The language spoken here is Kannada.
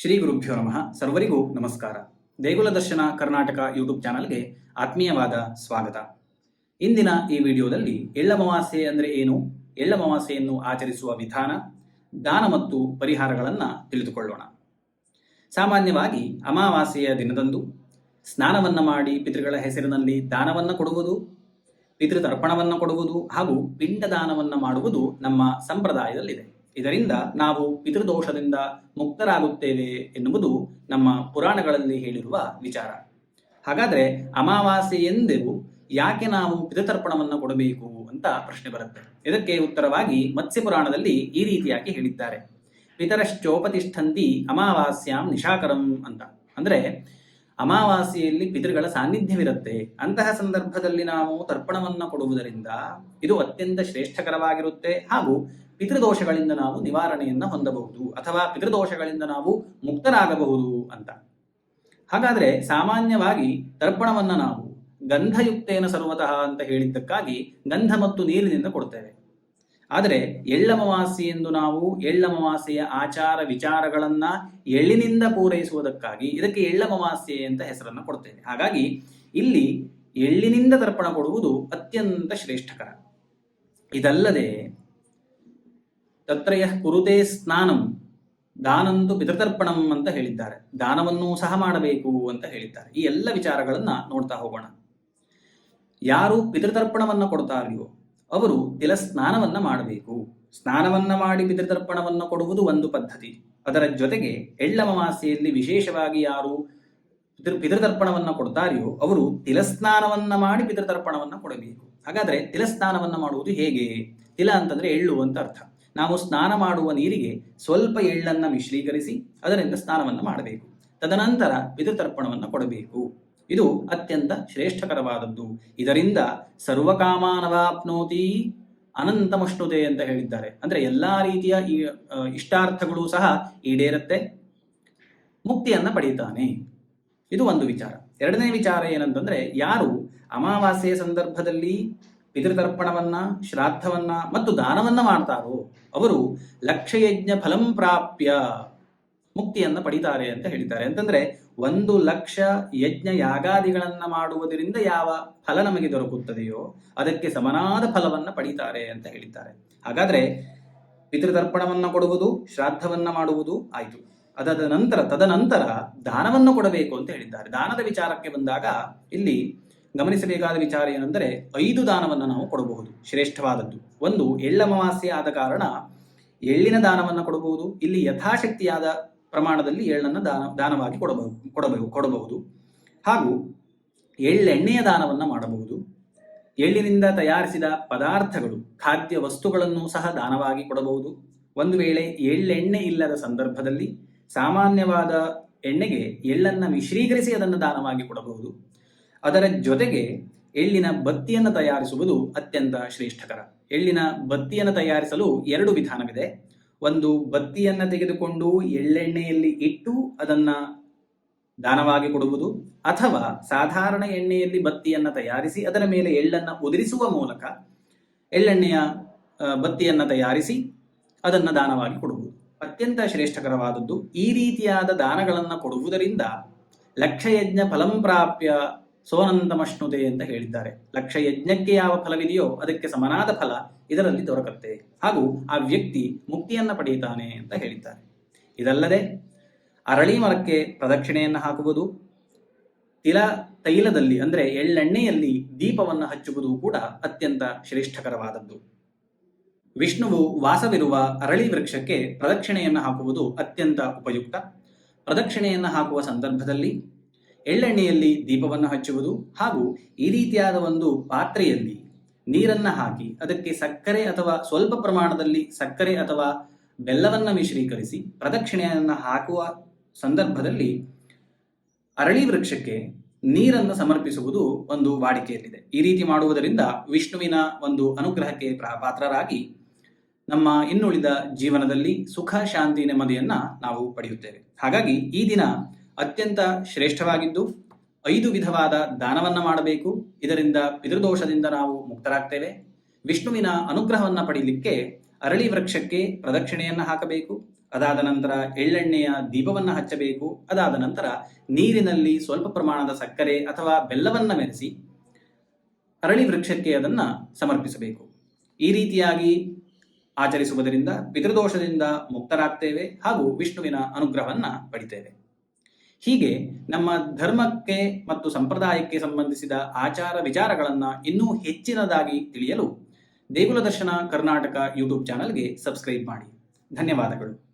ಶ್ರೀ ಗುರುಭ್ಯೋ ನಮಃ. ಸರ್ವರಿಗೂ ನಮಸ್ಕಾರ. ದೇಗುಲ ದರ್ಶನ ಕರ್ನಾಟಕ ಯೂಟ್ಯೂಬ್ ಚಾನಲ್ಗೆ ಆತ್ಮೀಯವಾದ ಸ್ವಾಗತ. ಇಂದಿನ ಈ ವಿಡಿಯೋದಲ್ಲಿ ಎಳ್ಳಮವಾಸೆ ಅಂದರೆ ಏನು? ಎಳ್ಳಮವಾಸೆಯನ್ನು ಆಚರಿಸುವ ವಿಧಾನ, ದಾನ ಮತ್ತು ಪರಿಹಾರಗಳನ್ನು ತಿಳಿದುಕೊಳ್ಳೋಣ. ಸಾಮಾನ್ಯವಾಗಿ ಅಮಾವಾಸ್ಯೆಯ ದಿನದಂದು ಸ್ನಾನವನ್ನು ಮಾಡಿ ಪಿತೃಗಳ ಹೆಸರಿನಲ್ಲಿ ದಾನವನ್ನು ಕೊಡುವುದು, ಪಿತೃತರ್ಪಣವನ್ನು ಕೊಡುವುದು ಹಾಗೂ ಪಿಂಡದಾನವನ್ನು ಮಾಡುವುದು ನಮ್ಮ ಸಂಪ್ರದಾಯದಲ್ಲಿದೆ. ಇದರಿಂದ ನಾವು ಪಿತೃದೋಷದಿಂದ ಮುಕ್ತರಾಗುತ್ತೇವೆ ಎನ್ನುವುದು ನಮ್ಮ ಪುರಾಣಗಳಲ್ಲಿ ಹೇಳಿರುವ ವಿಚಾರ. ಹಾಗಾದ್ರೆ ಅಮಾವಾಸ್ಯೆ ಎಂದೆವು ಯಾಕೆ ನಾವು ಪಿತೃತರ್ಪಣವನ್ನು ಕೊಡಬೇಕು ಅಂತ ಪ್ರಶ್ನೆ ಬರುತ್ತೆ. ಇದಕ್ಕೆ ಉತ್ತರವಾಗಿ ಮತ್ಸ್ಯ ಪುರಾಣದಲ್ಲಿ ಈ ರೀತಿಯಾಗಿ ಹೇಳಿದ್ದಾರೆ. ಪಿತರಶ್ಚೋಪತಿಷ್ಠಂತಿ ಅಮಾವಾಸ್ಯಾಂ ನಿಶಾಕರಂ ಅಂತ. ಅಂದ್ರೆ ಅಮಾವಾಸ್ಯೆಯಲ್ಲಿ ಪಿತೃಗಳ ಸಾನ್ನಿಧ್ಯವಿರುತ್ತೆ. ಅಂತಹ ಸಂದರ್ಭದಲ್ಲಿ ನಾವು ತರ್ಪಣವನ್ನು ಕೊಡುವುದರಿಂದ ಇದು ಅತ್ಯಂತ ಶ್ರೇಷ್ಠಕರವಾಗಿರುತ್ತೆ ಹಾಗೂ ಪಿತೃದೋಷಗಳಿಂದ ನಾವು ನಿವಾರಣೆಯನ್ನು ಹೊಂದಬಹುದು ಅಥವಾ ಪಿತೃದೋಷಗಳಿಂದ ನಾವು ಮುಕ್ತರಾಗಬಹುದು ಅಂತ. ಹಾಗಾದ್ರೆ ಸಾಮಾನ್ಯವಾಗಿ ತರ್ಪಣವನ್ನು ನಾವು ಗಂಧಯುಕ್ತೇನ ಸರ್ವತಃ ಅಂತ ಹೇಳಿದ್ದಕ್ಕಾಗಿ ಗಂಧ ಮತ್ತು ನೀರಿನಿಂದ ಕೊಡ್ತೇವೆ. ಆದರೆ ಎಳ್ಳಮವಾಸಿ ಎಂದು ನಾವು ಎಳ್ಳಮವಾಸೆಯ ಆಚಾರ ವಿಚಾರಗಳನ್ನ ಎಳ್ಳಿನಿಂದ ಪೂರೈಸುವುದಕ್ಕಾಗಿ ಇದಕ್ಕೆ ಎಳ್ಳಮವಾಸ್ಯೆ ಅಂತ ಹೆಸರನ್ನು ಕೊಡ್ತೇವೆ. ಹಾಗಾಗಿ ಇಲ್ಲಿ ಎಳ್ಳಿನಿಂದ ತರ್ಪಣ ಕೊಡುವುದು ಅತ್ಯಂತ ಶ್ರೇಷ್ಠಕರ. ಇದಲ್ಲದೆ ತತ್ರ ಯಃ ಕುರುತೆ ಸ್ನಾನಂ, ದಾನಂದು ಪಿತೃತರ್ಪಣಂ ಅಂತ ಹೇಳಿದ್ದಾರೆ. ದಾನವನ್ನು ಸಹ ಮಾಡಬೇಕು ಅಂತ ಹೇಳಿದ್ದಾರೆ. ಈ ಎಲ್ಲ ವಿಚಾರಗಳನ್ನ ನೋಡ್ತಾ ಹೋಗೋಣ. ಯಾರು ಪಿತೃತರ್ಪಣವನ್ನ ಕೊಡ್ತಾರೆಯೋ, ಅವರು ತಿಲ ಸ್ನಾನವನ್ನ ಮಾಡಬೇಕು. ಸ್ನಾನವನ್ನ ಮಾಡಿ ಪಿತೃತರ್ಪಣವನ್ನು ಕೊಡುವುದು ಒಂದು ಪದ್ಧತಿ. ಅದರ ಜೊತೆಗೆ ಎಳ್ಳಮಾಸೆಯಲ್ಲಿ ವಿಶೇಷವಾಗಿ ಯಾರು ಪಿತೃ, ಪಿತೃತರ್ಪಣವನ್ನ ಕೊಡ್ತಾರೆಯೋ, ಅವರು ತಿಲಸ್ನಾನವನ್ನ ಮಾಡಿ ಪಿತೃತರ್ಪಣವನ್ನ ಕೊಡಬೇಕು. ಹಾಗಾದ್ರೆ ತಿಲಸ್ನಾನವನ್ನ ಮಾಡುವುದು ಹೇಗೆ? ತಿಲ ಅಂತಂದ್ರೆ ಎಳ್ಳು ಅಂತ ಅರ್ಥ. ನಾವು ಸ್ನಾನ ಮಾಡುವ ನೀರಿಗೆ ಸ್ವಲ್ಪ ಎಳ್ಳನ್ನು ಮಿಶ್ರೀಕರಿಸಿ ಅದರಿಂದ ಸ್ನಾನವನ್ನು ಮಾಡಬೇಕು. ತದನಂತರ ಪಿತೃತರ್ಪಣವನ್ನು ಕೊಡಬೇಕು. ಇದು ಅತ್ಯಂತ ಶ್ರೇಷ್ಠಕರವಾದದ್ದು. ಇದರಿಂದ ಸರ್ವಕಾಮಾನವಾಪ್ನೋತಿ ಅನಂತಮಷ್ಣುತೆ ಅಂತ ಹೇಳಿದ್ದಾರೆ. ಅಂದ್ರೆ ಎಲ್ಲಾ ರೀತಿಯ ಈ ಇಷ್ಟಾರ್ಥಗಳು ಸಹ ಈಡೇರುತ್ತೆ, ಮುಕ್ತಿಯನ್ನು ಪಡೆಯುತ್ತಾನೆ ಇದು ಒಂದು ವಿಚಾರ. ಎರಡನೇ ವಿಚಾರ ಏನಂತಂದ್ರೆ ಯಾರು ಅಮಾವಾಸ್ಯೆಯ ಸಂದರ್ಭದಲ್ಲಿ ಪಿತೃತರ್ಪಣವನ್ನ, ಶ್ರಾದ್ದವನ್ನ ಮತ್ತು ದಾನವನ್ನ ಮಾಡ್ತಾರೋ, ಅವರು ಲಕ್ಷಯಜ್ಞ ಫಲಂ ಪ್ರಾಪ್ಯ ಮುಕ್ತಿಯನ್ನ ಪಡಿತಾರೆ ಅಂತ ಹೇಳಿದ್ದಾರೆ. ಅಂತಂದ್ರೆ ಒಂದು ಲಕ್ಷ ಯಜ್ಞ ಯಾಗಾದಿಗಳನ್ನ ಮಾಡುವುದರಿಂದ ಯಾವ ಫಲ ನಮಗೆ ದೊರಕುತ್ತದೆಯೋ, ಅದಕ್ಕೆ ಸಮನಾದ ಫಲವನ್ನ ಪಡಿತಾರೆ ಅಂತ ಹೇಳಿದ್ದಾರೆ. ಹಾಗಾದ್ರೆ ಪಿತೃತರ್ಪಣವನ್ನ ಕೊಡುವುದು, ಶ್ರಾದ್ದವನ್ನ ಮಾಡುವುದು ಆಯಿತು. ಅದಾದ ನಂತರ, ತದನಂತರ ದಾನವನ್ನು ಕೊಡಬೇಕು ಅಂತ ಹೇಳಿದ್ದಾರೆ. ದಾನದ ವಿಚಾರಕ್ಕೆ ಬಂದಾಗ ಇಲ್ಲಿ ಗಮನಿಸಬೇಕಾದ ವಿಚಾರ ಏನೆಂದರೆ ಐದು ದಾನವನ್ನು ನಾವು ಕೊಡಬಹುದು, ಶ್ರೇಷ್ಠವಾದದ್ದು. ಒಂದು ಎಳ್ಳಮವಾಸ್ಯೆ ಆದ ಕಾರಣ ಎಳ್ಳಿನ ದಾನವನ್ನು ಕೊಡಬಹುದು, ಇಲ್ಲಿ ಯಥಾಶಕ್ತಿಯಾದ ಪ್ರಮಾಣದಲ್ಲಿ ಎಳ್ಳನ್ನು ದಾನ, ದಾನವಾಗಿ ಕೊಡಬಹುದು ಕೊಡಬಹುದು ಕೊಡಬಹುದು. ಹಾಗೂ ಎಳ್ಳೆಣ್ಣೆಯ ದಾನವನ್ನು ಮಾಡಬಹುದು. ಎಳ್ಳಿನಿಂದ ತಯಾರಿಸಿದ ಪದಾರ್ಥಗಳು, ಖಾದ್ಯ ವಸ್ತುಗಳನ್ನು ಸಹ ದಾನವಾಗಿ ಕೊಡಬಹುದು. ಒಂದು ವೇಳೆ ಎಳ್ಳೆಣ್ಣೆ ಇಲ್ಲದ ಸಂದರ್ಭದಲ್ಲಿ ಸಾಮಾನ್ಯವಾದ ಎಣ್ಣೆಗೆ ಎಳ್ಳನ್ನು ಮಿಶ್ರೀಕರಿಸಿ ಅದನ್ನು ದಾನವಾಗಿ ಕೊಡಬಹುದು. ಅದರ ಜೊತೆಗೆ ಎಳ್ಳಿನ ಬತ್ತಿಯನ್ನು ತಯಾರಿಸುವುದು ಅತ್ಯಂತ ಶ್ರೇಷ್ಠಕರ. ಎಳ್ಳಿನ ಬತ್ತಿಯನ್ನು ತಯಾರಿಸಲು ಎರಡು ವಿಧಾನವಿದೆ. ಒಂದು, ಬತ್ತಿಯನ್ನು ತೆಗೆದುಕೊಂಡು ಎಳ್ಳೆಣ್ಣೆಯಲ್ಲಿ ಇಟ್ಟು ಅದನ್ನ ದಾನವಾಗಿ ಕೊಡುವುದು. ಅಥವಾ ಸಾಧಾರಣ ಎಣ್ಣೆಯಲ್ಲಿ ಬತ್ತಿಯನ್ನು ತಯಾರಿಸಿ ಅದರ ಮೇಲೆ ಎಳ್ಳನ್ನು ಉದುರಿಸುವ ಮೂಲಕ ಎಳ್ಳೆಣ್ಣೆಯ ಬತ್ತಿಯನ್ನು ತಯಾರಿಸಿ ಅದನ್ನು ದಾನವಾಗಿ ಕೊಡುವುದು. ಅತ್ಯಂತ ಶ್ರೇಷ್ಠಕರವಾದದ್ದು ಈ ರೀತಿಯಾದ ದಾನಗಳನ್ನು ಕೊಡುವುದರಿಂದ ಲಕ್ಷಯಜ್ಞ ಫಲಂ ಪ್ರಾಪ್ಯ ಸೋನಂತಮಷ್ಣುತೆ ಅಂತ ಹೇಳಿದ್ದಾರೆ. ಲಕ್ಷ ಯಜ್ಞಕ್ಕೆ ಯಾವ ಫಲವಿದೆಯೋ ಅದಕ್ಕೆ ಸಮನಾದ ಫಲ ಇದರಲ್ಲಿ ದೊರಕುತ್ತೆ. ಹಾಗೂ ಆ ವ್ಯಕ್ತಿ ಮುಕ್ತಿಯನ್ನ ಪಡೆಯುತ್ತಾನೆ ಅಂತ ಹೇಳಿದ್ದಾರೆ. ಇದಲ್ಲದೆ ಅರಳಿ ಮರಕ್ಕೆ ಪ್ರದಕ್ಷಿಣೆಯನ್ನು ಹಾಕುವುದು, ತಿಲ ತೈಲದಲ್ಲಿ ಅಂದ್ರೆ ಎಳ್ಳೆಣ್ಣೆಯಲ್ಲಿ ದೀಪವನ್ನು ಹಚ್ಚುವುದು ಕೂಡ ಅತ್ಯಂತ ಶ್ರೇಷ್ಠಕರವಾದದ್ದು. ವಿಷ್ಣುವು ವಾಸವಿರುವ ಅರಳಿ ವೃಕ್ಷಕ್ಕೆ ಪ್ರದಕ್ಷಿಣೆಯನ್ನು ಹಾಕುವುದು ಅತ್ಯಂತ ಉಪಯುಕ್ತ. ಪ್ರದಕ್ಷಿಣೆಯನ್ನು ಹಾಕುವ ಸಂದರ್ಭದಲ್ಲಿ ಎಳ್ಳೆಣ್ಣೆಯಲ್ಲಿ ದೀಪವನ್ನು ಹಚ್ಚುವುದು ಹಾಗೂ ಈ ರೀತಿಯಾದ ಒಂದು ಪಾತ್ರೆಯಲ್ಲಿ ನೀರನ್ನು ಹಾಕಿ ಅದಕ್ಕೆ ಸಕ್ಕರೆ ಅಥವಾ ಸ್ವಲ್ಪ ಪ್ರಮಾಣದಲ್ಲಿ ಸಕ್ಕರೆ ಅಥವಾ ಬೆಲ್ಲವನ್ನು ಮಿಶ್ರೀಕರಿಸಿ ಪ್ರದಕ್ಷಿಣೆಯನ್ನು ಹಾಕುವ ಸಂದರ್ಭದಲ್ಲಿ ಅರಳಿ ವೃಕ್ಷಕ್ಕೆ ನೀರನ್ನು ಸಮರ್ಪಿಸುವುದು ಒಂದು ವಾಡಿಕೆಯಲ್ಲಿದೆ. ಈ ರೀತಿ ಮಾಡುವುದರಿಂದ ವಿಷ್ಣುವಿನ ಒಂದು ಅನುಗ್ರಹಕ್ಕೆ ಪಾತ್ರರಾಗಿ ನಮ್ಮ ಇನ್ನುಳಿದ ಜೀವನದಲ್ಲಿ ಸುಖ, ಶಾಂತಿ, ನೆಮ್ಮದಿಯನ್ನ ನಾವು ಪಡೆಯುತ್ತೇವೆ. ಹಾಗಾಗಿ ಈ ದಿನ ಅತ್ಯಂತ ಶ್ರೇಷ್ಠವಾಗಿದ್ದು ಐದು ವಿಧವಾದ ದಾನವನ್ನು ಮಾಡಬೇಕು. ಇದರಿಂದ ಪಿತೃದೋಷದಿಂದ ನಾವು ಮುಕ್ತರಾಗ್ತೇವೆ. ವಿಷ್ಣುವಿನ ಅನುಗ್ರಹವನ್ನು ಪಡೀಲಿಕ್ಕೆ ಅರಳಿ ವೃಕ್ಷಕ್ಕೆ ಪ್ರದಕ್ಷಿಣೆಯನ್ನ ಹಾಕಬೇಕು. ಅದಾದ ನಂತರ ಎಳ್ಳೆಣ್ಣೆಯ ದೀಪವನ್ನು ಹಚ್ಚಬೇಕು. ಅದಾದ ನಂತರ ನೀರಿನಲ್ಲಿ ಸ್ವಲ್ಪ ಪ್ರಮಾಣದ ಸಕ್ಕರೆ ಅಥವಾ ಬೆಲ್ಲವನ್ನು ಮೆರೆಸಿ ಅರಳಿ ವೃಕ್ಷಕ್ಕೆ ಅದನ್ನು ಸಮರ್ಪಿಸಬೇಕು. ಈ ರೀತಿಯಾಗಿ ಆಚರಿಸುವುದರಿಂದ ಪಿತೃದೋಷದಿಂದ ಮುಕ್ತರಾಗ್ತೇವೆ ಹಾಗೂ ವಿಷ್ಣುವಿನ ಅನುಗ್ರಹವನ್ನು ಪಡಿತೇವೆ. ಹೀಗೆ ನಮ್ಮ ಧರ್ಮಕ್ಕೆ ಮತ್ತು ಸಂಪ್ರದಾಯಕ್ಕೆ ಸಂಬಂಧಿಸಿದ ಆಚಾರ ವಿಚಾರಗಳನ್ನು ಇನ್ನೂ ಹೆಚ್ಚಿನದಾಗಿ ತಿಳಿಯಲು ದೇಗುಲ ದರ್ಶನ ಕರ್ನಾಟಕ ಯೂಟ್ಯೂಬ್ ಚಾನಲ್ಗೆ ಸಬ್ಸ್ಕ್ರೈಬ್ ಮಾಡಿ. ಧನ್ಯವಾದಗಳು.